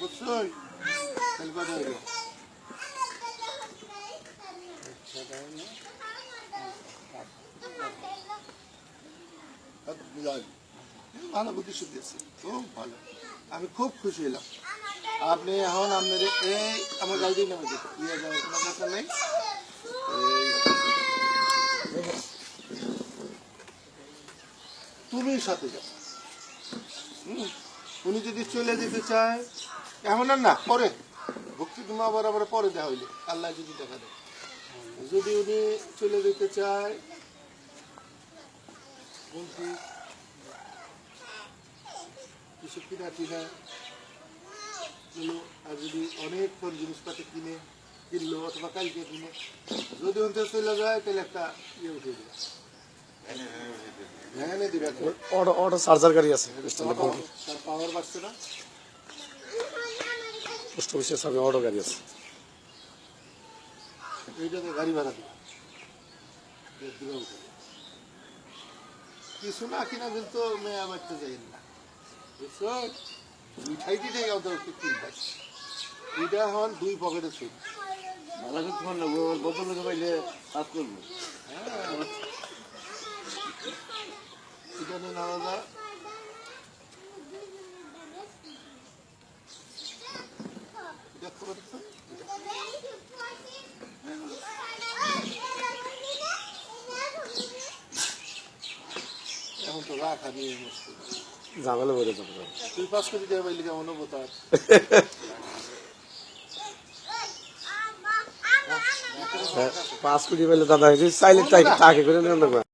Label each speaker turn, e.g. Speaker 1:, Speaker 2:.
Speaker 1: হইল ভালো বুদ্ধি শুনতেছি খুব ভালো। আমি খুব খুশি হলাম। আপনি এখন আপনার এই আমার গাড়ি নামে কোনো দরকার নেই। তুমি সাথে যাও। উনি যদি চলে যেতে চায় এখন আর না পরে। ভক্তি তুমি আবার আবার পরে দেওয়া হইলে আল্লাহ যদি দেখা দেয়। যদি উনি চলে যেতে চায় বলছি কিছু কিনা টিনা আর যদি অনেকক্ষণ জিনিসপাতি কিনে কিনলো অথবা কালকে কিনে যদি ওখান থেকে চলে যায় তাহলে একটা ইয়ে উঠে দিবে। ভ্যানে দিবে।
Speaker 2: অটো চার্জার গাড়ি আছে স্ট্যান্ডে
Speaker 1: তার তার পাওয়ার বাড়ছে না?
Speaker 2: পোস্ট অফিসের সামনে অটো গাড়ি আছে।
Speaker 1: এইটাতে গাড়ি ভাড়া। কিছু না কিনা কিন্তু মেয়ে বাড়তে যাই না। বুঝছ? মিঠাইটি থেকে অন্তত তিন ভাই হন দুই পকেটে
Speaker 3: বদল লোকে পাইলে কাজ করব।
Speaker 1: এটা নিয়ে নেওয়া এখন তো রাখা নিয়ে মুশকিল
Speaker 2: ঝামেলা বেড়ে যাবে।
Speaker 1: তুই পাস করে দেওয়া পাইলি কেমন হব তার?
Speaker 2: পাঁচ কোটি পেলে দাদা চাইলে টাকা করে নেন